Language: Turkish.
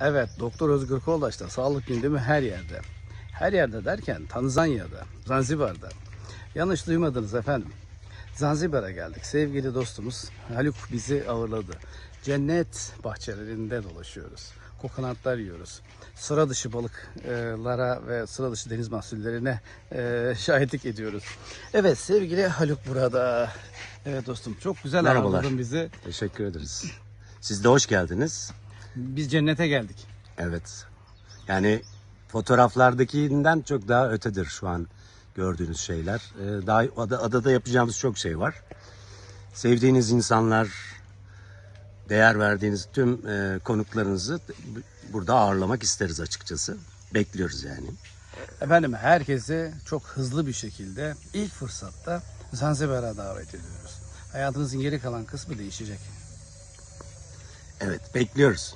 Evet, Doktor Özgür Koldaş'ta sağlık gündemi her yerde. Her yerde derken Tanzanya'da, Zanzibar'da. Yanlış duymadınız efendim. Zanzibar'a geldik. Sevgili dostumuz Haluk bizi ağırladı. Cennet bahçelerinde dolaşıyoruz. Kokonatlar yiyoruz. Sıra dışı balıklara ve sıra dışı deniz mahsullerine e, şahitlik ediyoruz. Evet sevgili Haluk burada. Evet dostum çok güzel Merhabalar. ağırladın bizi. Teşekkür ederiz. Siz de hoş geldiniz. Biz cennete geldik. Evet. Yani fotoğraflardakinden çok daha ötedir şu an gördüğünüz şeyler. Ee, daha ada- adada yapacağımız çok şey var. Sevdiğiniz insanlar, değer verdiğiniz tüm e, konuklarınızı burada ağırlamak isteriz açıkçası. Bekliyoruz yani. Efendim herkesi çok hızlı bir şekilde ilk fırsatta Zanzibar'a davet ediyoruz. Hayatınızın geri kalan kısmı değişecek. Evet, bekliyoruz.